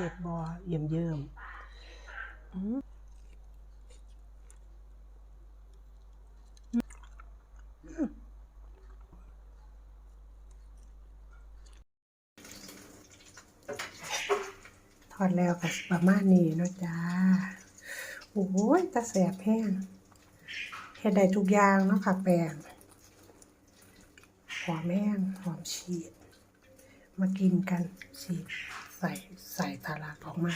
เฮ็ดบ่เยี่ยมเยิมอืมทอดแล้วก็สิประมาณนี้เนาะจ้า โอ้ยตาแสบแห้งเฮ็ดได้ทุกอย่างเนาะค่ะแป้งหอมแห้งหอมฉีด มากินกันฉีดใส่ ใส่ทาลากออกมา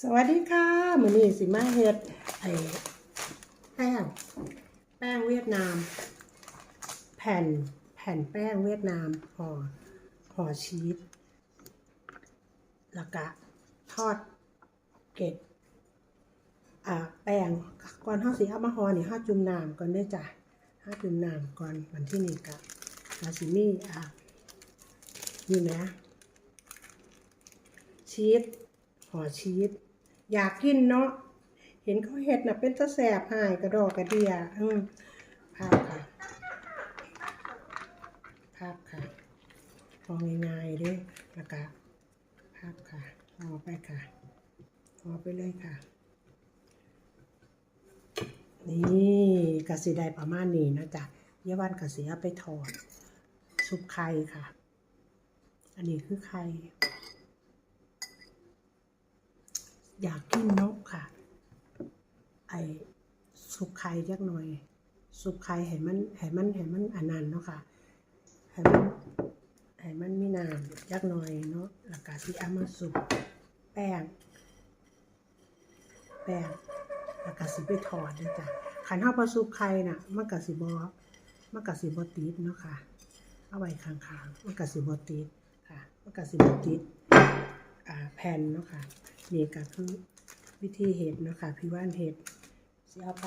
สวัสดีค่ะมือนี้สิมาเฮ็ดไอ้แป้ง แป้งเวียดนาม แผ่นแผ่นแป้งเวียดนามห่อห่อชีสแล้วก็ทอดเกล็ดอ่าแป้งก่อนเฮาสิเอามาห่อนี่เฮาจุ่มน้ำก่อนเด้จ้ะเฮาจุ่มน้ำก่อนวันที่หนี่ก็ก็สิมีอ่านี่นะ ชีสห่อชีสอยากกินเนาะเห็นเขาเฮ็ดน่ะเป็นตะแสบหายกระดอกกระเดียอืมภาพค่ะ ภาพค่ะพอง่ายๆด้แล้วก็ภาพค่ะห่อไปค่ะห่อไปเลยค่ะ นี่กระสิได้ประมาณนี้นะจ๊ะเยาวันกสิเอาไปทอดซุปไข่ค่ะ อันนี้คือไข่ อยากกินนกค่ะ ไอซุปไข่จักหน่อยซุปไข่ให้มันให้มันให้มันอันนั้นเนาะค่ะให้มันให้มันมีน้ำจักหน่อยเนาะแล้วก็สิเอามาซุปแป้ง แป้งแล้วก็สิไปทอดเด้อจ้ะขันเฮาบ่สุกไข่น่ะมันก็สิบ่มันก็สิบ่ติดเนาะค่ะเอาไว้ข้างๆมันก็สิบ่ติดค่ะมันก็สิบ่ติดอ่าแผ่นเนาะค่ะ นี่ก็คือวิธีเฮ็ดนะค่ะพี่ว่านเฮ็ดสิเอาไป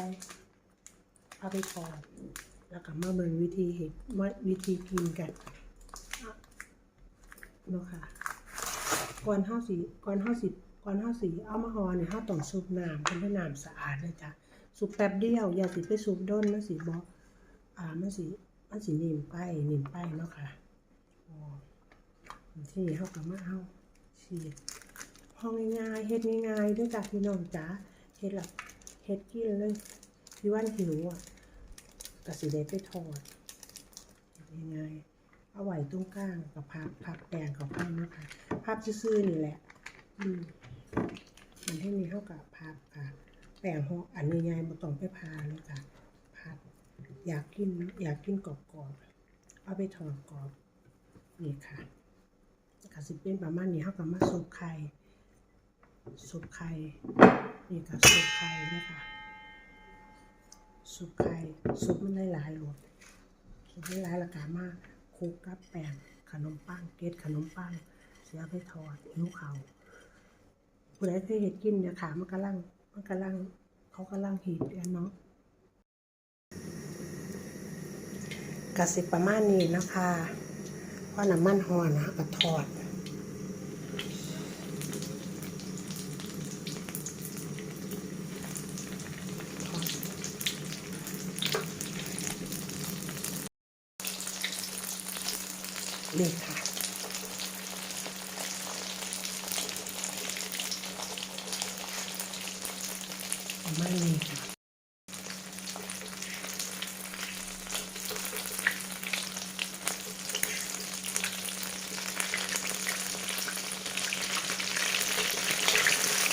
เอาไปทอดแล้วก็มาเบิ่งวิธีเฮ็ดว่าวิธีกินกันเนาะค่ะก่อนเฮาสิก่อนเฮาสิบก่อนเฮาสิเอามาห่อนี่เฮาต้องซุปน้ำเป็นให้น้ำสะอาดเลยจ้ะซุปแป๊บเดียว อย่าสิไปซุปด้นมันสิบ่อ่ามันสิมันสินิ่มไปนิ่มไปเนาะค่ะอ๋อทีนี้เฮาก็มาเอาฉีด ห้องง่ายๆเฮ็ดง่ายๆเด้วยจ้ะพี่น้องจ๋าเฮ็ดละเฮ็ดกินเลยพี่วันหิวอะก็สิได้ไปทอดง่ายๆเอาไหว้ตรงกลางกับพับพับแปรงเข้าไปเนาะค่ะพับซื่อๆนี่แหละอืมมันให้มีเท่ากับพับค่ะแป้งห่ออันนี้ยายมาต้องไปพาเลยค่ะพับอยากกินอยากกินกรอบๆเอาไปทอดกรอบนี่ค่ะกระสิเป็นประมาณนี้เท่ากับมาสุกไข่ สุกไข่นี่กับสุกไข่นะคะสุกไข่สุกมันหลายๆรสสุกหลายๆและกามากคุกกับแป้งขนมปังเกล็ดขนมปังเสียไปทอดหิ้วเขาผู้ใดเคยเห็ดกินเนี่ยค่ะมันกำลังมันกำลังเขากำลังหิดกันเนาะกะสิประมาณนี้นะคะเพราะน้ำมันหอนนะก็ทอด นี่ค่ะ ประมาณนี้ค่ะ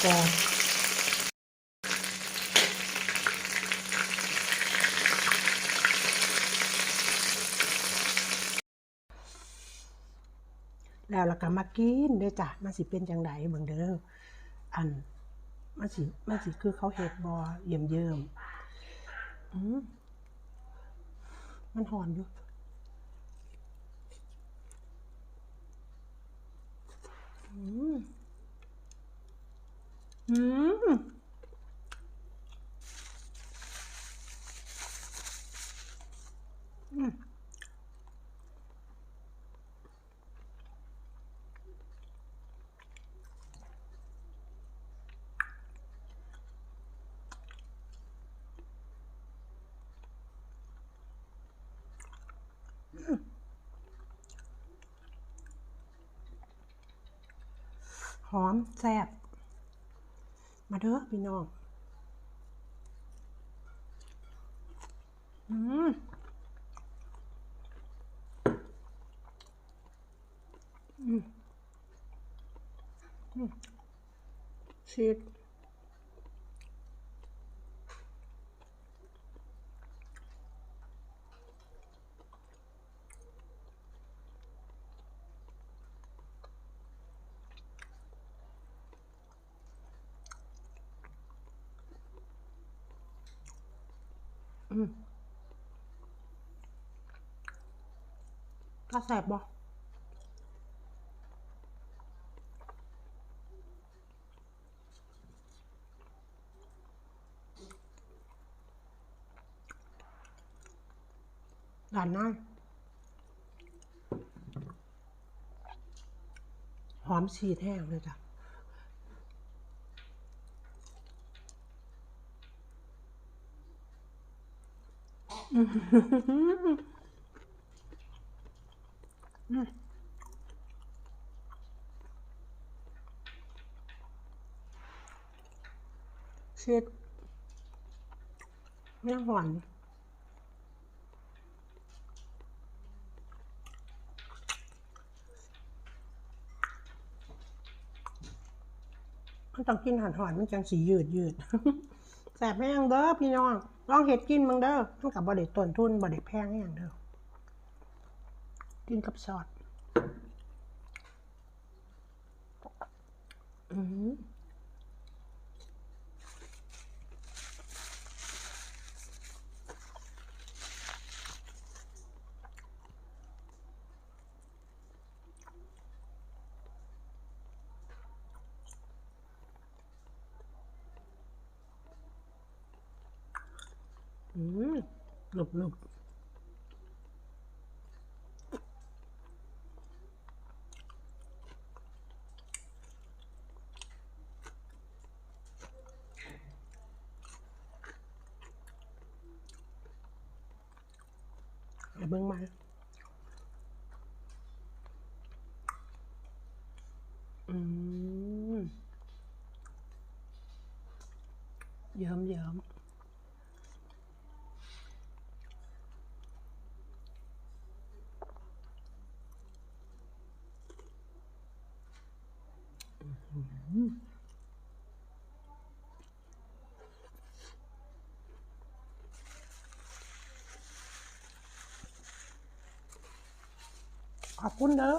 ก็ แล้วเราก็มากินเด้จ้ะมันสิเป็นจังไดเบิ่งเด้ออันมันสิมันสิคือเขาเฮ็ดบอเยี่ยมเยิมมันหอนอยู่อืมอืม หอมแซ่บ มาเด้อพี่น้อง อืมอืมอืมชีส อืมถ้าแสบบ่ด่านหน้าหอมชีสแห้งเลยจ้ะ ชีสไม่หวานมันต้องกินหันหอนมันจังสียืดยืด แสบแห้งเด้อพี่น้องลองเห็ดกินมึงเด้อมันกับบริต้นทุนบริแพงแห้งเด้อกินกับซอสอืม หลุบหลุบเอาเบิ่งมาอืมเยิ้มเยิ้มอืม ขอบคุณเด้อ